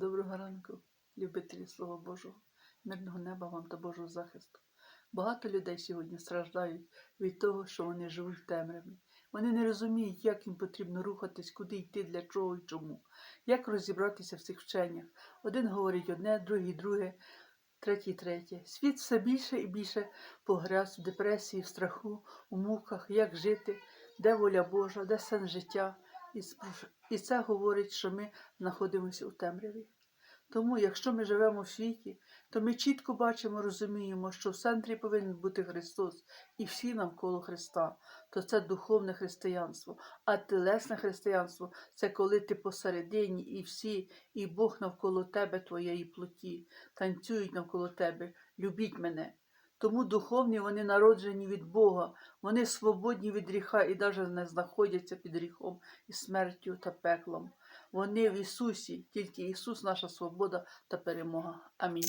Доброго ранку, любителі Слова Божого, мирного неба вам та Божого захисту. Багато людей сьогодні страждають від того, що вони живуть в темряві. Вони не розуміють, як їм потрібно рухатись, куди йти, для чого і чому, як розібратися в цих вченнях. Один говорить одне, другий друге, третій третє. Світ все більше і більше погряз в депресії, в страху, у муках, як жити, де воля Божа, де сенс життя. І це говорить, що ми знаходимося у темряві. Тому, якщо ми живемо в світі, то ми чітко бачимо, розуміємо, що в центрі повинен бути Христос і всі навколо Христа. То це духовне християнство. А тілесне християнство це коли ти посередині і всі, і Бог навколо тебе, твоєї плоті, танцюють навколо тебе, любіть мене. Тому духовні вони народжені від Бога, вони свободні від гріха і навіть не знаходяться під гріхом і смертю та пеклом. Вони в Ісусі, тільки Ісус наша свобода та перемога. Амінь.